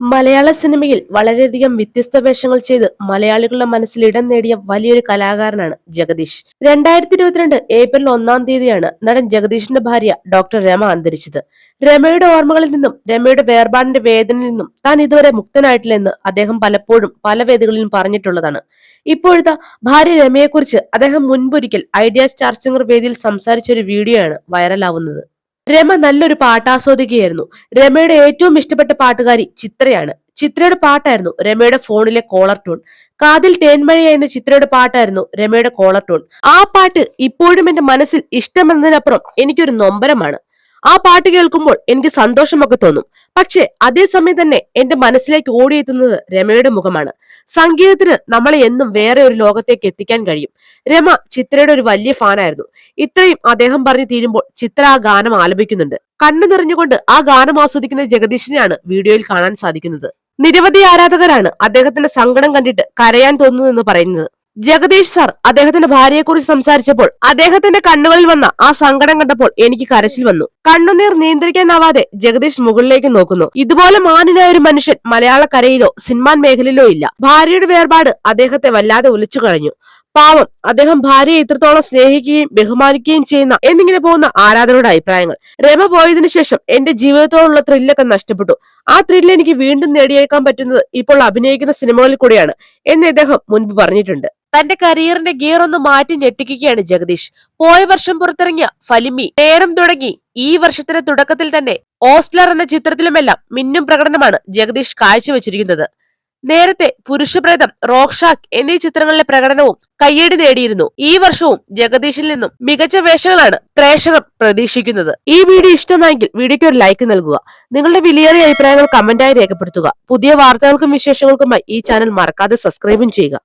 മലയാള സിനിമയിൽ വളരെയധികം വ്യത്യസ്ത വേഷങ്ങൾ ചെയ്ത് മലയാളികളുടെ മനസ്സിൽ ഇടം നേടിയ വലിയൊരു കലാകാരനാണ് ജഗദീഷ്. രണ്ടായിരത്തി ഇരുപത്തിരണ്ട് ഏപ്രിൽ ഒന്നാം തീയതിയാണ് നടൻ ജഗദീഷിന്റെ ഭാര്യ ഡോക്ടർ രമ അന്തരിച്ചത്. രമയുടെ ഓർമ്മകളിൽ നിന്നും രമയുടെ വേർപാടിന്റെ വേദനയിൽ നിന്നും താൻ ഇതുവരെ മുക്തനായിട്ടില്ലെന്ന് അദ്ദേഹം പലപ്പോഴും പല വേദികളിലും പറഞ്ഞിട്ടുള്ളതാണ്. ഇപ്പോഴത്തെ ഭാര്യ രമയെക്കുറിച്ച് അദ്ദേഹം മുൻപൊരിക്കൽ ഐഡിയ സ്റ്റാർ സിംഗർ വേദിയിൽ സംസാരിച്ച ഒരു വീഡിയോ ആണ് വൈറലാവുന്നത്. രമ നല്ലൊരു പാട്ടാസ്വാദികയായിരുന്നു. രമയുടെ ഏറ്റവും ഇഷ്ടപ്പെട്ട പാട്ടുകാരി ചിത്രയാണ്. ചിത്രയുടെ പാട്ടായിരുന്നു രമയുടെ ഫോണിലെ കോളർ ടൂൺ കാതിൽ തേന്മഴയ എന്ന ചിത്രയുടെ പാട്ടായിരുന്നു രമയുടെ കോളർ ടൂൺ ആ പാട്ട് ഇപ്പോഴും എന്റെ മനസ്സിൽ ഇഷ്ടമെന്നതിനപ്പുറം എനിക്കൊരു നൊമ്പരമാണ്. ആ പാട്ട് കേൾക്കുമ്പോൾ എനിക്ക് സന്തോഷമൊക്കെ തോന്നും. പക്ഷെ അതേസമയം തന്നെ എന്റെ മനസ്സിലേക്ക് ഓടിയെത്തുന്നത് രമയുടെ മുഖമാണ്. സംഗീതത്തിന് നമ്മളെ എന്നും വേറെ ഒരു ലോകത്തേക്ക് എത്തിക്കാൻ കഴിയും. രമ ചിത്രയുടെ ഒരു വലിയ ഫാനായിരുന്നു. ഇത്രയും അദ്ദേഹം പറഞ്ഞു തീരുമ്പോൾ ചിത്ര ആ ഗാനം ആലപിക്കുന്നുണ്ട്. കണ്ണു നിറഞ്ഞുകൊണ്ട് ആ ഗാനം ആസ്വദിക്കുന്ന ജഗദീഷിനെയാണ് വീഡിയോയിൽ കാണാൻ സാധിക്കുന്നത്. നിരവധി ആരാധകരാണ് അദ്ദേഹത്തിന്റെ സങ്കടം കണ്ടിട്ട് കരയാൻ തോന്നുന്നു എന്ന് പറയുന്നത്. ജഗദീഷ് സാർ അദ്ദേഹത്തിന്റെ ഭാര്യയെ കുറിച്ച് സംസാരിച്ചപ്പോൾ അദ്ദേഹത്തിന്റെ കണ്ണുകളിൽ വന്ന ആ സങ്കടം കണ്ടപ്പോൾ എനിക്ക് കരച്ചിൽ വന്നു. കണ്ണുനീർ നിയന്ത്രിക്കാനാവാതെ ജഗദീഷ് മുകളിലേക്ക് നോക്കുന്നു. ഇതുപോലെ മാനിനായ ഒരു മനുഷ്യൻ മലയാളക്കരയിലോ സിനിമാൻ മേഖലയിലോ ഇല്ല. ഭാര്യയുടെ വേർപാട് അദ്ദേഹത്തെ വല്ലാതെ ഒലിച്ചു കഴിഞ്ഞു പാവം. അദ്ദേഹം ഭാര്യയെ ഇത്രത്തോളം സ്നേഹിക്കുകയും ബഹുമാനിക്കുകയും ചെയ്യുന്ന എന്നിങ്ങനെ പോകുന്ന ആരാധകരുടെ അഭിപ്രായങ്ങൾ. രമ പോയതിനു ശേഷം എന്റെ ജീവിതത്തോടുള്ള ത്രില്ലൊക്കെ നഷ്ടപ്പെട്ടു. ആ ത്രില്ല് എനിക്ക് വീണ്ടും നേടിയേക്കാൻ പറ്റുന്നത് ഇപ്പോൾ അഭിനയിക്കുന്ന സിനിമകളിൽ കൂടെയാണ് എന്ന് അദ്ദേഹം മുൻപ് പറഞ്ഞിട്ടുണ്ട്. തന്റെ കരിയറിന്റെ ഗിയർ ഒന്ന് മാറ്റി ഞെട്ടിക്കുകയാണ് ജഗദീഷ്. പോയ വർഷം പുറത്തിറങ്ങിയ ഫലിമി നേരം തുടങ്ങി ഈ വർഷത്തിന്റെ തുടക്കത്തിൽ തന്നെ ഓസ്ലർ എന്ന ചിത്രത്തിലുമെല്ലാം മിന്നും പ്രകടനമാണ് ജഗദീഷ് കാഴ്ചവെച്ചിരിക്കുന്നത്. നേരത്തെ പുരുഷപ്രേതം റോക്ഷാക് എന്നീ ചിത്രങ്ങളിലെ പ്രകടനവും കയ്യടി നേടിയിരുന്നു. ഈ വർഷവും ജഗദീഷിൽ നിന്നും മികച്ച വേഷങ്ങളാണ് പ്രേക്ഷകർ പ്രതീക്ഷിക്കുന്നത്. ഈ വീഡിയോ ഇഷ്ടമായെങ്കിൽ വീഡിയോയ്ക്ക് ഒരു ലൈക്ക് നൽകുക. നിങ്ങളുടെ വിലയേറിയ അഭിപ്രായങ്ങൾ കമന്റായി രേഖപ്പെടുത്തുക. പുതിയ വാർത്തകൾക്കും വിശേഷങ്ങൾക്കുമായി ഈ ചാനൽ മറക്കാതെ സബ്സ്ക്രൈബും ചെയ്യുക.